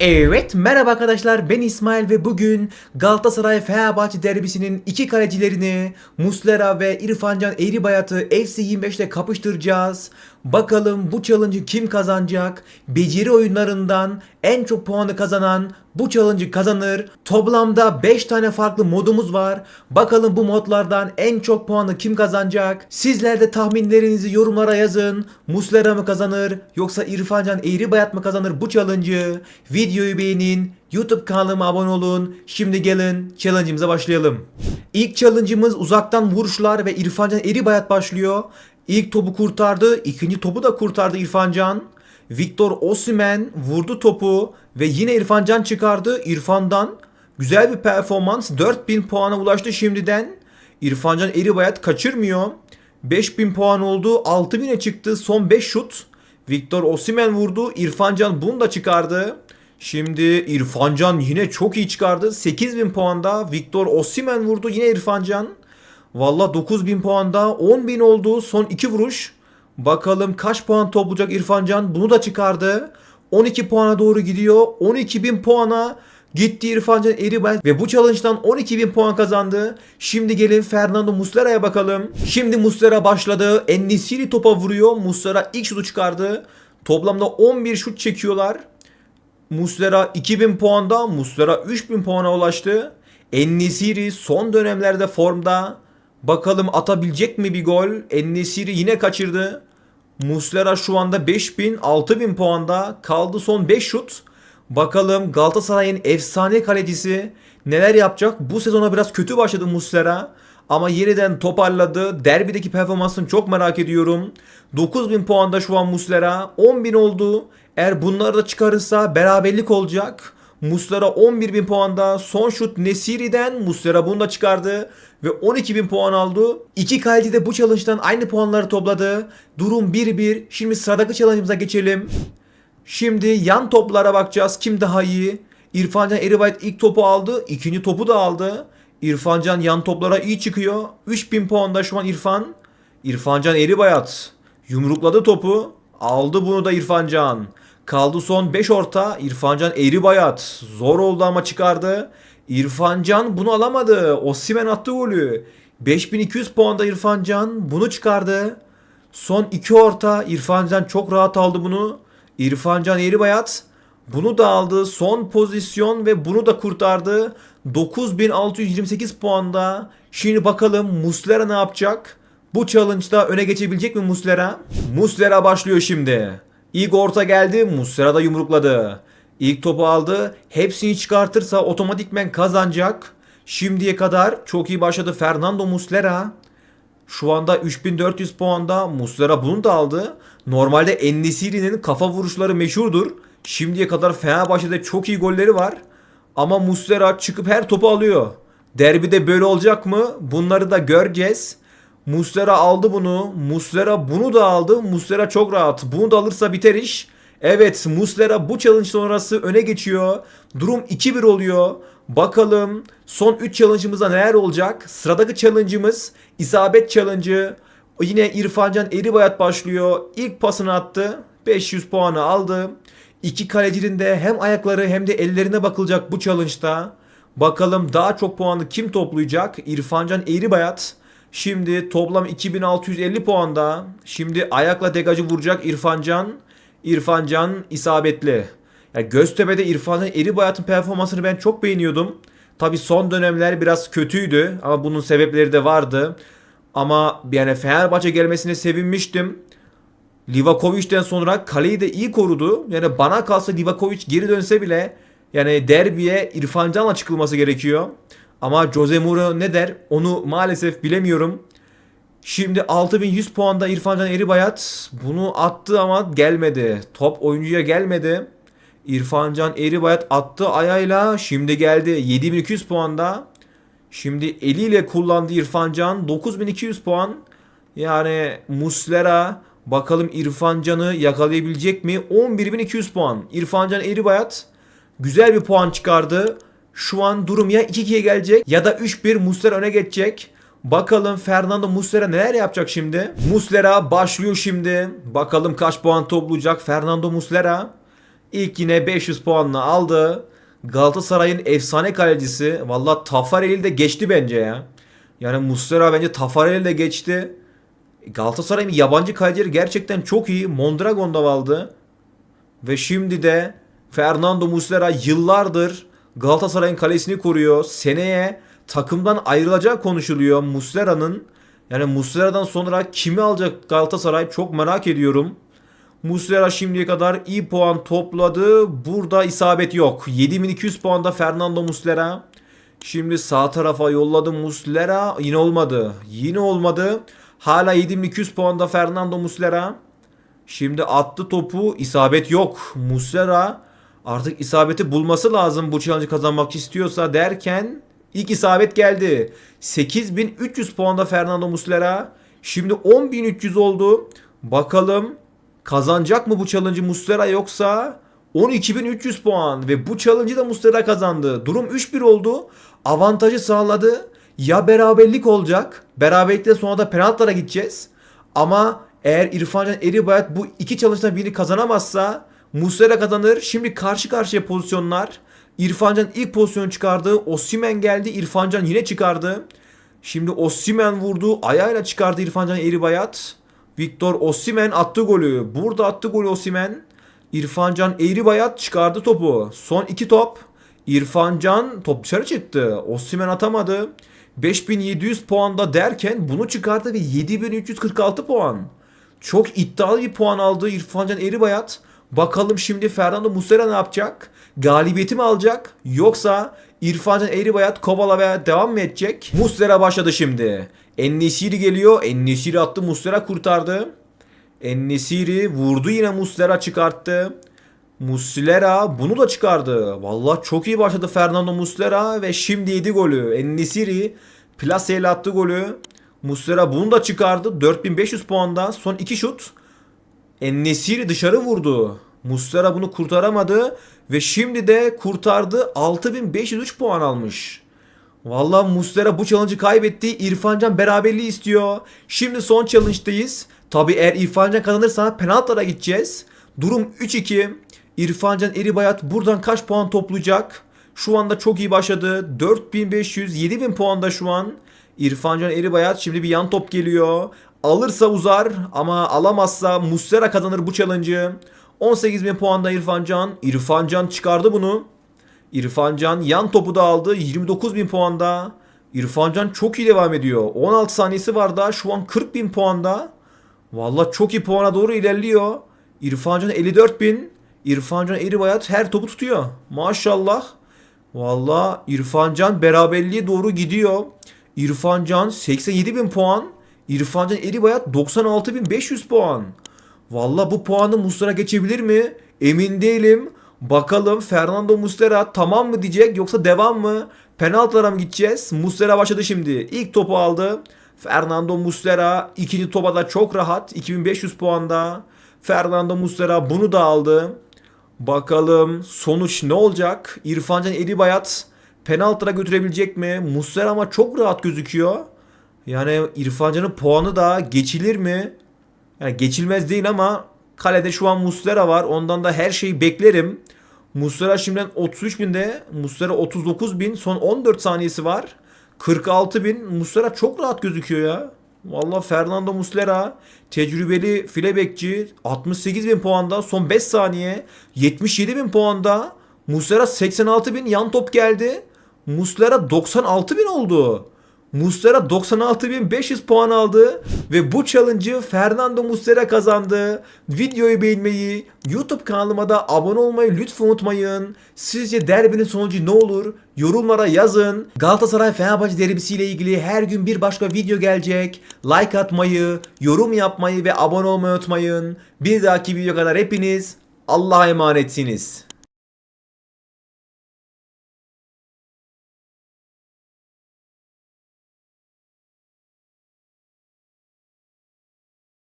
Evet merhaba arkadaşlar ben İsmail ve bugün Galatasaray Fenerbahçe derbisinin iki kalecilerini Muslera ve İrfancan Eğribayat'ı FC 25'te kapıştıracağız. Bakalım bu challenge'ı kim kazanacak? Beceri oyunlarından en çok puanı kazanan bu challenge'ı kazanır. Toplamda 5 tane farklı modumuz var. Bakalım bu modlardan en çok puanı kim kazanacak? Sizler de tahminlerinizi yorumlara yazın. Muslera mı kazanır yoksa İrfancan Eğribayat mı kazanır bu challenge'ı? Videoyu beğenin, YouTube kanalıma abone olun. Şimdi gelin challenge'ımıza başlayalım. İlk challenge'ımız uzaktan vuruşlar ve İrfancan Eğribayat başlıyor. İlk topu kurtardı, ikinci topu da kurtardı İrfancan. Victor Osimhen vurdu topu ve yine İrfancan çıkardı. İrfan'dan güzel bir performans 4000 puana ulaştı şimdiden. İrfancan Eribayat kaçırmıyor. 5000 puan oldu. 6000'e çıktı. Son 5 şut. Victor Osimhen vurdu. İrfancan bunu da çıkardı. Şimdi İrfancan yine çok iyi çıkardı. 8000 puanda Victor Osimhen vurdu. Yine İrfancan. Valla 9000 puanda 10.000 oldu. Son 2 vuruş. Bakalım kaç puan toplayacak İrfancan. Bunu da çıkardı. 12 puana doğru gidiyor. 12.000 puana gitti İrfancan Eribay ve bu challenge'dan 12.000 puan kazandı. Şimdi gelin Fernando Muslera'ya bakalım. Şimdi Muslera başladı. Ennisiri topa vuruyor. Muslera ilk şutu çıkardı. Toplamda 11 şut çekiyorlar. Muslera 2000 puanda, Muslera 3000 puana ulaştı. Ennisiri son dönemlerde formda. Bakalım atabilecek mi bir gol? Ennisiri yine kaçırdı. Muslera şu anda 5000, 6000 puanda. Kaldı son 5 şut. Bakalım Galatasaray'ın efsane kalecisi neler yapacak? Bu sezona biraz kötü başladı Muslera. Ama yeniden toparladı. Derbideki performansını çok merak ediyorum. 9000 puanda şu an Muslera. 10.000 oldu. Eğer bunları da çıkarırsa beraberlik olacak. Muslera 11.000 puanda. Son şut Nesiri'den. Muslera bunu da çıkardı. Ve 12.000 puan aldı. İki kaleci de bu challenge'dan aynı puanları topladı. Durum 1-1. Şimdi sıradaki challenge'ımıza geçelim. Şimdi yan toplara bakacağız. Kim daha iyi? İrfancan Eribayt ilk topu aldı. ikinci topu da aldı. İrfancan yan toplara iyi çıkıyor. 3000 puanda şu an İrfan. İrfancan Eribayat. Yumrukladı topu. Aldı bunu da İrfancan. Kaldı son 5 orta. İrfancan Eribayat. Zor oldu ama çıkardı. İrfancan bunu alamadı. Osimhen attı golü. 5200 puanda İrfancan bunu çıkardı. Son 2 orta. İrfancan çok rahat aldı bunu. İrfancan Eribayat bunu da aldı. Son pozisyon ve bunu da kurtardı. 9628 puanda. Şimdi bakalım Muslera ne yapacak? Bu challenge'da öne geçebilecek mi Muslera? Muslera başlıyor şimdi. İlk orta geldi. Muslera da yumrukladı. İlk topu aldı. Hepsini çıkartırsa otomatikmen kazanacak. Şimdiye kadar çok iyi başladı Fernando Muslera. Şu anda 3400 puanda Muslera bunu da aldı. Normalde Ennesiri'nin kafa vuruşları meşhurdur. Şimdiye kadar Fenerbahçe'de çok iyi golleri var. Ama Muslera çıkıp her topu alıyor. Derbide böyle olacak mı? Bunları da göreceğiz. Muslera aldı bunu. Muslera bunu da aldı. Muslera çok rahat. Bunu da alırsa biter iş. Evet Muslera bu challenge sonrası öne geçiyor. Durum 2-1 oluyor. Bakalım son 3 challenge'ımızda neler olacak? Sıradaki challenge'ımız isabet challenge'ı. Yine İrfancan Eribayat başlıyor. İlk pasını attı. 500 puanı aldı. İki kalecinin de hem ayakları hem de ellerine bakılacak bu challenge'da. Bakalım daha çok puanı kim toplayacak? İrfancan Eğribayat. Şimdi toplam 2650 puanda. Şimdi ayakla degajı vuracak İrfancan. İrfancan isabetli. Ya Göztepe'de İrfancan Eğribayat'ın performansını ben çok beğeniyordum. Tabi son dönemler biraz kötüydü ama bunun sebepleri de vardı. Ama yani Fenerbahçe gelmesine sevinmiştim. Livakovic'den sonra kaleyi de iyi korudu. Yani bana kalsa Livakovic geri dönse bile yani derbiye İrfan Can'la çıkılması gerekiyor. Ama Jose Mourinho ne der onu maalesef bilemiyorum. Şimdi 6100 puanda İrfan Can Eribayat bunu attı ama gelmedi. Top oyuncuya gelmedi. İrfan Can Eribayat attı ayağıyla şimdi geldi 7200 puanda. Şimdi eliyle kullandı İrfan Can 9200 puan. Yani Muslera bakalım İrfan Can'ı yakalayabilecek mi? 11200 puan. İrfan Can Eribayat güzel bir puan çıkardı. Şu an durum ya 2-2'ye gelecek ya da 3-1 Muslera öne geçecek. Bakalım Fernando Muslera neler yapacak şimdi? Muslera başlıyor şimdi. Bakalım kaç puan toplayacak Fernando Muslera. İlk yine 500 puanla aldı. Galatasaray'ın efsane kalecisi. Valla Tafarel'i de geçti bence ya. Yani Muslera bence Tafarel'i de geçti. Galatasaray'ın yabancı kalecileri gerçekten çok iyi. Mondragon da aldı. Ve şimdi de Fernando Muslera yıllardır Galatasaray'ın kalesini koruyor. Seneye takımdan ayrılacağı konuşuluyor Muslera'nın. Yani Muslera'dan sonra kimi alacak Galatasaray çok merak ediyorum. Muslera şimdiye kadar iyi puan topladı. Burada isabet yok. 7200 puanda Fernando Muslera. Şimdi sağ tarafa yolladı Muslera. Yine olmadı. Yine olmadı. Hala 7200 puanda Fernando Muslera. Şimdi attı topu. isabet yok. Muslera artık isabeti bulması lazım bu challenge'ı kazanmak istiyorsa derken ilk isabet geldi. 8300 puanda Fernando Muslera. Şimdi 10300 oldu. Bakalım kazanacak mı bu challenge'ı Muslera yoksa 12300 puan ve bu challenge'ı da Muslera kazandı. Durum 3-1 oldu. Avantajı sağladı. Ya beraberlik olacak. Beraberlikte sonra da penaltılara gideceğiz. Ama eğer İrfancan Eribayat bu iki challenge'dan birini kazanamazsa Muslera kazanır. Şimdi karşı karşıya pozisyonlar. İrfancan ilk pozisyonu çıkardı. Osimen geldi. İrfancan yine çıkardı. Şimdi Osimen vurdu. Ayağıyla çıkardı İrfancan Eribayat. Victor Osimen attı golü. Burada attı golü Osimen. İrfancan Eğribayat çıkardı topu. Son iki top. İrfancan top dışarı çıktı. Osimen atamadı. 5700 puanda derken bunu çıkardı ve 7346 puan. Çok iddialı bir puan aldı İrfancan Eribayat. Bakalım şimdi Fernando Muslera ne yapacak? Galibiyeti mi alacak? Yoksa İrfancan Eribayat kovalamaya devam mı edecek? Muslera başladı şimdi. Ennesiri geliyor. Ennesiri attı. Muslera kurtardı. Ennesiri vurdu yine Muslera çıkarttı. Muslera bunu da çıkardı. Vallahi çok iyi başladı Fernando Muslera ve şimdi yedi golü. Ennesiri plaseyle attı golü. Muslera bunu da çıkardı. 4500 puanda son iki şut. Ennesiri dışarı vurdu. Muslera bunu kurtaramadı ve şimdi de kurtardı. 6503 puan almış. Vallahi Muslera bu challenge'ı kaybetti. İrfancan beraberliği istiyor. Şimdi son challenge'dayız. Tabi eğer İrfancan kazanırsa penaltılara gideceğiz. Durum 3-2. İrfancan Eribayat buradan kaç puan toplayacak? Şu anda çok iyi başladı. 4500, 7000 puanda şu an. İrfancan Eribayat şimdi bir yan top geliyor. Alırsa uzar ama alamazsa Muslera kazanır bu challenge'ı. 18.000 puanda İrfancan. İrfancan çıkardı bunu. İrfancan yan topu da aldı. 29.000 puanda. İrfancan çok iyi devam ediyor. 16 saniyesi var daha. Şu an 40.000 puanda. Valla çok iyi puana doğru ilerliyor. İrfancan 54.000. İrfancan Eribayat her topu tutuyor. Maşallah. Valla İrfancan beraberliğe doğru gidiyor. İrfancan 87.000 puan. İrfancan Eribayat 96.500 puan. Valla bu puanı Muslera geçebilir mi? Emin değilim. Bakalım Fernando Muslera tamam mı diyecek yoksa devam mı? Penaltılara mı gideceğiz? Muslera başladı şimdi. İlk topu aldı. Fernando Muslera ikinci topa da çok rahat. 2500 puanda. Fernando Muslera bunu da aldı. Bakalım sonuç ne olacak? İrfancan Eribayat penaltılara götürebilecek mi? Muslera ama çok rahat gözüküyor. Yani İrfancan'ın puanı da geçilir mi? Yani geçilmez değil ama kalede şu an Muslera var. Ondan da her şeyi beklerim. Muslera şimdiden 33 binde. Muslera 39 bin. Son 14 saniyesi var. 46 bin. Muslera çok rahat gözüküyor ya. Valla Fernando Muslera tecrübeli file bekçi 68 bin puanda son 5 saniye 77 bin puanda Muslera 86 bin yan top geldi Muslera 96 bin oldu Muslera 96.500 puan aldı ve bu challenge'ı Fernando Muslera kazandı. Videoyu beğenmeyi, YouTube kanalıma da abone olmayı lütfen unutmayın. Sizce derbinin sonucu ne olur? Yorumlara yazın. Galatasaray Fenerbahçe derbisiyle ilgili her gün bir başka video gelecek. Like atmayı, yorum yapmayı ve abone olmayı unutmayın. Bir dahaki video kadar hepiniz Allah'a emanetsiniz.